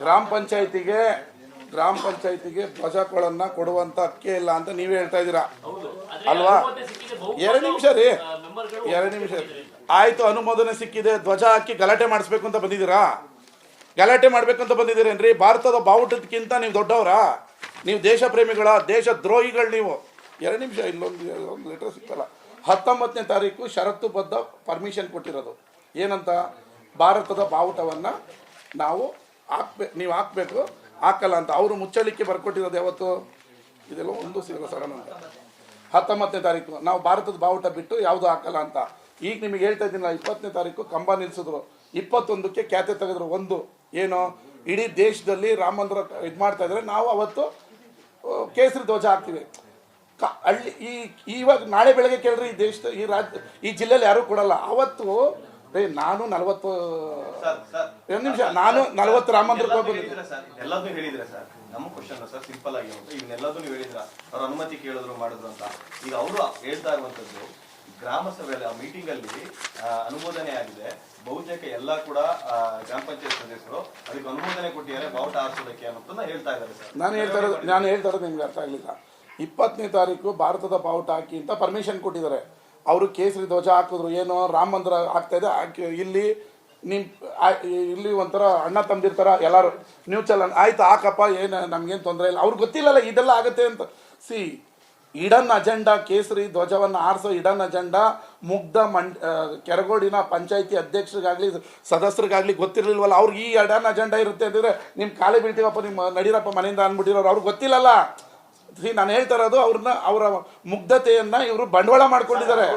ಗ್ರಾಮ ಪಂಚಾಯತಿಗೆ ಗ್ರಾಮ ಪಂಚಾಯತಿಗೆ ಧ್ವಜಗಳನ್ನ ಕೊಡುವಂತ ಹಕ್ಕೇ ಇಲ್ಲ ಅಂತ ನೀವೇ ಹೇಳ್ತಾ ಇದ್ದೀರಾ? ಅಲ್ವಾ? ಎರಡು ನಿಮಿಷ ರೀ. ಎರಡು ನಿಮಿಷ ಆಯ್ತು ಅನುಮೋದನೆ ಸಿಕ್ಕಿದೆ. ಧ್ವಜ ಹಾಕಿ ಗಲಾಟೆ ಮಾಡಿಸ್ಬೇಕು ಅಂತ ಬಂದಿದ್ದೀರಾ? ಗಲಾಟೆ ಮಾಡ್ಬೇಕು ಅಂತ ಬಂದಿದ್ದೀರೇನ್ರಿ? ಭಾರತದ ಬಾವುಟಕ್ಕಿಂತ ನೀವು ದೊಡ್ಡವರಾ? ನೀವು ದೇಶ ಪ್ರೇಮಿಗಳ ದೇಶ ದ್ರೋಹಿಗಳು ನೀವು. ಎರಡು ನಿಮಿಷ ಇಲ್ಲೊಂದು ಒಂದು ಲೆಟರ್ ಸಿಕ್ಕಲ್ಲ. ಹತ್ತೊಂಬತ್ತನೇ ತಾರೀಕು ಷರತ್ತುಬದ್ಧ ಪರ್ಮಿಷನ್ ಕೊಟ್ಟಿರೋದು. ಏನಂತ? ಭಾರತದ ಬಾವುಟವನ್ನು ನಾವು ಹಾಕ್ಬೇಕು ನೀವು ಹಾಕ್ಬೇಕು, ಹಾಕಲ್ಲ ಅಂತ ಅವರು ಮುಚ್ಚಳಿಕೆ ಬರ್ಕೊಟ್ಟಿರೋದು ಯಾವತ್ತು? ಇದೆಲ್ಲ ಒಂದು ಸಿಗಲ್ಲ ಸಡನ್ ಅಂತ ಹತ್ತೊಂಬತ್ತನೇ ತಾರೀಕು, ನಾವು ಭಾರತದ ಬಾವುಟ ಬಿಟ್ಟು ಯಾವುದು ಹಾಕಲ್ಲ ಅಂತ. ಈಗ ನಿಮಗೆ ಹೇಳ್ತಾ ಇದ್ದೀನಲ್ಲ, ಇಪ್ಪತ್ತನೇ ತಾರೀಕು ಕಂಬ ನಿಲ್ಲಿಸಿದ್ರು ಇಪ್ಪತ್ತೊಂದಕ್ಕೆ ಖ್ಯಾತೆ ತೆಗೆದ್ರು ಒಂದು. ಏನು? ಇಡೀ ದೇಶದಲ್ಲಿ ರಾಮ ಇದು ಮಾಡ್ತಾ ಇದ್ರೆ ನಾವು ಅವತ್ತು ಕೇಸರಿ ಧ್ವಜ ಹಾಕ್ತೀವಿ. ಕ, ಹಳ್ಳಿ, ಈ ಇವಾಗ ನಾಳೆ ಬೆಳಗ್ಗೆ ಕೇಳ್ರಿ, ಈ ದೇಶದ, ಈ ರಾಜ್ಯ, ಈ ಜಿಲ್ಲೆಯಲ್ಲಿ ಯಾರೂ ಕೊಡಲ್ಲ. ಅವತ್ತು ನಾನು ನಲವತ್ತು ಸರ್ ಸರ್ ಒಂದು ನಿಮಿಷ ನಾನು ನಲವತ್ತು ರಾಮ ಮಂದಿರಕ್ಕೆ ಹೋಗಿ ಹೇಳಿದ್ರೆ ಸರ್? ಎಲ್ಲದನ್ನೂ ಹೇಳಿದ್ರೆ ಸರ್? ನಮ್ಮ ಕ್ವಶನ್ ಸರ್ ಸಿಂಪಲ್ ಆಗಿ ಉಂಟು ಇವನ್ನೆಲ್ಲದನ್ನು ಹೇಳಿದ್ರ ಅವ್ರ ಅನುಮತಿ ಕೇಳಿದ್ರು ಮಾಡಿದ್ರು ಅಂತ. ಈಗ ಅವರು ಹೇಳ್ತಾ ಇರುವಂತದ್ದು ಗ್ರಾಮ ಸಭೆಯಲ್ಲಿ ಆ ಮೀಟಿಂಗ್ ಅಲ್ಲಿ ಅನುಮೋದನೆ ಆಗಿದೆ. ಬಹುತೇಕ ಎಲ್ಲ ಕೂಡ ಗ್ರಾಮ ಪಂಚಾಯತ್ ಸದಸ್ಯರು ಅದಕ್ಕೆ ಅನುಮೋದನೆ ಕೊಟ್ಟಿದ್ದಾರೆ ಬಾವುಟ ಆರಿಸೋದಕ್ಕೆ ಅನ್ನೋದನ್ನ ಹೇಳ್ತಾ ಇದ್ದಾರೆ ಸರ್. ನಾನು ಹೇಳ್ತಾ ಇರೋದು ನಾನು ಹೇಳ್ತಾ ಇರೋದು ನಿಮ್ಗೆ ಅರ್ಥ ಆಗಲಿಲ್ಲ. ಇಪ್ಪತ್ತನೇ ತಾರೀಕು ಭಾರತದ ಬಾವುಟ ಹಾಕಿ ಅಂತ ಪರ್ಮಿಷನ್ ಕೊಟ್ಟಿದ್ದಾರೆ. ಅವರು ಕೇಸರಿ ಧ್ವಜ ಹಾಕಿದ್ರು ಏನು ರಾಮ ಮಂದಿರ ಆಗ್ತಾ ಇದೆ ಇಲ್ಲಿ ನಿಮ್ ಇಲ್ಲಿ ಒಂಥರ ಅಣ್ಣ ತಂದಿರ್ತಾರ ಎಲ್ಲರೂ ಚಲ ಆಯ್ತು, ಹಾಕಪ್ಪ, ಏನು, ನಮ್ಗೇನು ತೊಂದರೆ ಇಲ್ಲ. ಅವ್ರಿಗೆ ಗೊತ್ತಿಲ್ಲಲ್ಲ, ಇದೆಲ್ಲ ಆಗುತ್ತೆ ಅಂತ. ಸಿ, ಇಡನ್ ಅಜೆಂಡಾ, ಕೇಸರಿ ಧ್ವಜವನ್ನು ಆರಿಸೋ ಇಡನ್ ಅಜೆಂಡಾ, ಮುಗ್ಧ ಮಂಡ್ ಕೆರಗೋಡಿನ ಪಂಚಾಯತಿ ಅಧ್ಯಕ್ಷರಿಗಾಗ್ಲಿ, ಸದಸ್ಯರಿಗಾಗ್ಲಿ ಗೊತ್ತಿರಲಿಲ್ವಲ್ಲ, ಅವ್ರಿಗೆ ಈ ಇಡನ್ ಅಜೆಂಡಾ ಇರುತ್ತೆ ಅಂತಂದ್ರೆ ನಿಮ್ಮ ಕಾಲೇ ಬೀಳ್ತೀವಪ್ಪ ನಿಮ್ಮ ನಡೀರಪ್ಪ ಮನೆಯಿಂದ ಅಂದ್ಬಿಟ್ಟಿರೋರು. ಅವ್ರಿಗೆ ಗೊತ್ತಿಲ್ಲಲ್ಲ. ಸಿ, ನಾನು ಹೇಳ್ತಾ ಇರೋದು ಅವ್ರನ್ನ ಅವರ ಮುಗ್ಧತೆಯನ್ನು ಇವರು ಬಂಡವಾಳ ಮಾಡ್ಕೊಂಡಿದ್ದಾರೆ.